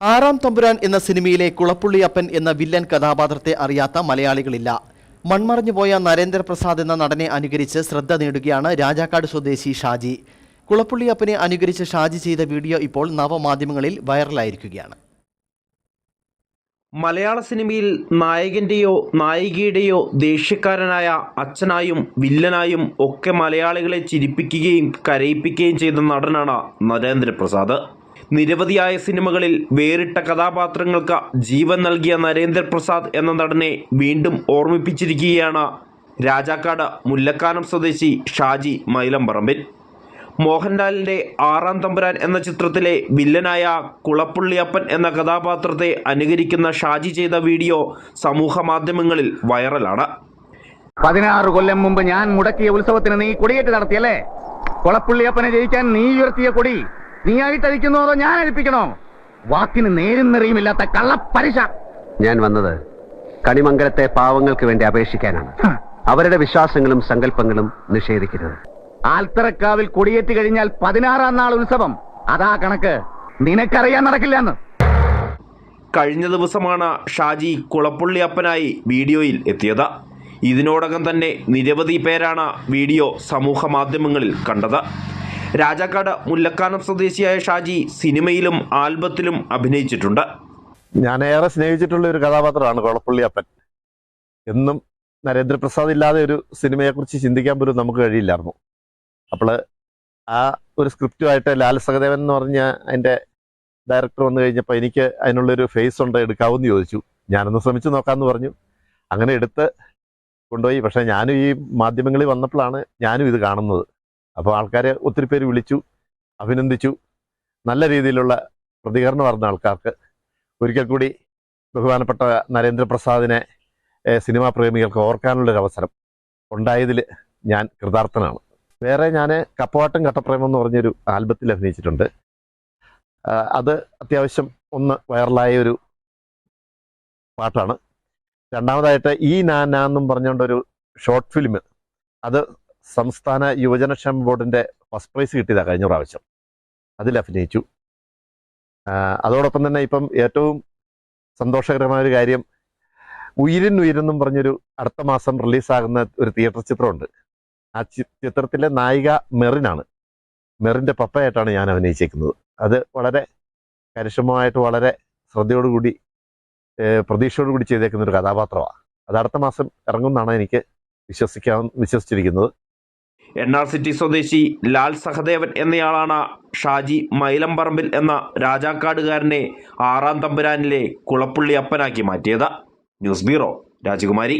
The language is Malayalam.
ആറാം തമ്പുരാൻ എന്ന സിനിമയിലെ കുളപ്പുള്ളിയപ്പൻ എന്ന വില്ലൻ കഥാപാത്രത്തെ അറിയാത്ത മലയാളികളില്ല. മൺമറഞ്ഞുപോയ നരേന്ദ്രപ്രസാദ് എന്ന നടനെ അനുകരിച്ച് ശ്രദ്ധ നേടുകയാണ് രാജാക്കാട് സ്വദേശി ഷാജി. കുളപ്പുള്ളിയപ്പനെ അനുകരിച്ച് ഷാജി ചെയ്ത വീഡിയോ ഇപ്പോൾ നവമാധ്യമങ്ങളിൽ വൈറലായിരിക്കുകയാണ്. മലയാള സിനിമയിൽ നായകന്റെയോ നായികയുടെയോ ദേഷ്യക്കാരനായ അച്ഛനായും വില്ലനായും ഒക്കെ മലയാളികളെ ചിരിപ്പിക്കുകയും കരയിപ്പിക്കുകയും ചെയ്ത നടനാണ് നരേന്ദ്രപ്രസാദ്. നിരവധിയായ സിനിമകളിൽ വേറിട്ട കഥാപാത്രങ്ങൾക്ക് ജീവൻ നൽകിയ നരേന്ദ്രപ്രസാദ് എന്ന നടനെ വീണ്ടും ഓർമ്മിപ്പിച്ചിരിക്കുകയാണ് രാജാക്കാട് മുല്ലക്കാനം സ്വദേശി ഷാജി മൈലംപറമ്പിൽ. മോഹൻലാലിന്റെ ആറാം തമ്പുരാൻ എന്ന ചിത്രത്തിലെ വില്ലനായ കുളപ്പുള്ളിയപ്പൻ എന്ന കഥാപാത്രത്തെ അനുകരിക്കുന്ന ഷാജി ചെയ്ത വീഡിയോ സമൂഹ മാധ്യമങ്ങളിൽ വൈറലാണ്. പതിനാറ് കൊല്ലം മുമ്പ് ഞാൻ മുടക്കിയ ഉത്സവത്തിന് നീ കൊടിയേറ്റ് നടത്തിയല്ലേ? കുളപ്പുള്ളിയപ്പനെ ജയിക്കാൻ നീ ഉയർത്തിയ കൊടി. നീ ആയിട്ടഴിക്കുന്നോ അതോ ഞാൻ അഴിപ്പിക്കണോ വാക്കിന് നേരും നിറയുമില്ലാത്ത കള്ളപ്പരിശ. ഞാൻ വന്നത് കണിമംഗലത്തെ പാവങ്ങൾക്ക് വേണ്ടി അപേക്ഷിക്കാനാണ്. അവരുടെ വിശ്വാസങ്ങളും സങ്കല്പങ്ങളും നിഷേധിക്കരുത്. ആൽത്തറക്കാവിൽ കൊടിയേറ്റ് കഴിഞ്ഞാൽ പതിനാറാം നാൾ ഉത്സവം. അതാ കണക്ക്. നിനക്കറിയാൻ നടക്കില്ലെന്ന് കഴിഞ്ഞ ദിവസമാണ് ഷാജി കുളപ്പുള്ളിയപ്പനായി വീഡിയോയിൽ എത്തിയത്. ഇതിനോടകം തന്നെ നിരവധി പേരാണ് വീഡിയോ സമൂഹ മാധ്യമങ്ങളിൽ കണ്ടത്. രാജാക്കാട് മുല്ലക്കാനം സ്വദേശിയായ ഷാജി സിനിമയിലും ആൽബത്തിലും അഭിനയിച്ചിട്ടുണ്ട്. ഞാൻ ഏറെ സ്നേഹിച്ചിട്ടുള്ള ഒരു കഥാപാത്രമാണ് കുളപ്പള്ളിയപ്പൻ എന്നും നരേന്ദ്രപ്രസാദ് ഇല്ലാതെ ഒരു സിനിമയെക്കുറിച്ച് ചിന്തിക്കാൻ പോലും നമുക്ക് കഴിയില്ലായിരുന്നു. അപ്പോൾ ആ ഒരു സ്ക്രിപ്റ്റുമായിട്ട് ലാൽ സഹദേവൻ എന്ന് പറഞ്ഞ അതിന്റെ ഡയറക്ടർ വന്നു കഴിഞ്ഞപ്പോൾ എനിക്ക് അതിനുള്ളൊരു ഫേസ് ഉണ്ട് എടുക്കാവെന്ന് ചോദിച്ചു. ഞാനൊന്ന് ശ്രമിച്ചു നോക്കാമെന്ന് പറഞ്ഞു. അങ്ങനെ എടുത്ത് കൊണ്ടുപോയി. പക്ഷേ ഞാനും ഈ മാധ്യമങ്ങളിൽ വന്നപ്പോഴാണ് ഞാനും ഇത് കാണുന്നത്. അപ്പോൾ ആൾക്കാരെ ഒത്തിരി പേര് വിളിച്ചു അഭിനന്ദിച്ചു. നല്ല രീതിയിലുള്ള പ്രതികരണം പറഞ്ഞ ആൾക്കാർക്ക്. ഒരിക്കൽ കൂടി ബഹുമാനപ്പെട്ട നരേന്ദ്രപ്രസാദിനെ സിനിമാ പ്രേമികൾക്ക് ഓർക്കാനുള്ളൊരു അവസരം ഉണ്ടായതിൽ ഞാൻ കൃതാർത്ഥനാണ്. വേറെ ഞാൻ കപ്പവാട്ടം കട്ടപ്രേമം എന്ന് പറഞ്ഞൊരു ആൽബത്തിൽ അഭിനയിച്ചിട്ടുണ്ട്. അത് അത്യാവശ്യം ഒന്ന് വൈറലായ ഒരു പാട്ടാണ്. രണ്ടാമതായിട്ട് ഈ നാന എന്നും പറഞ്ഞുകൊണ്ടൊരു ഷോർട്ട് ഫിലിം അത് സംസ്ഥാന യുവജനക്ഷേമ ബോർഡിന്റെ ഫസ്റ്റ് പ്രൈസ് കിട്ടിയതാണ് കഴിഞ്ഞ പ്രാവശ്യം. അതിൽ അഭിനയിച്ചു. അതോടൊപ്പം തന്നെ ഇപ്പം ഏറ്റവും സന്തോഷകരമായ ഒരു കാര്യം ഉയിരിൻ ഉയിരെന്നും പറഞ്ഞൊരു അടുത്ത മാസം റിലീസാകുന്ന ഒരു തിയേറ്റർ ചിത്രമുണ്ട്. ആ ചിത്രത്തിലെ നായിക മെറിനാണ്. മെറിന്റെ പപ്പയായിട്ടാണ് ഞാൻ അഭിനയിച്ചേക്കുന്നത്. അത് വളരെ കരിഷമമായിട്ട് വളരെ ശ്രദ്ധയോടുകൂടി പ്രതീക്ഷയോടുകൂടി ചെയ്തേക്കുന്ന ഒരു കഥാപാത്രമാണ് അത് അടുത്ത മാസം ഇറങ്ങുമെന്നാണ് എനിക്ക് വിശ്വസിക്കാൻ വിശ്വസിച്ചിരിക്കുന്നത്. എൻ ആർ സിറ്റി സ്വദേശി ലാൽ സഹദേവൻ എന്നയാളാണ് ഷാജി മൈലംപറമ്പിൽ എന്ന രാജാക്കാടുകാരനെ ആറാം തമ്പുരാനിലെ കുളപ്പുള്ളി അപ്പനാക്കി മാറ്റിയത്. ന്യൂസ് ബ്യൂറോ രാജകുമാരി.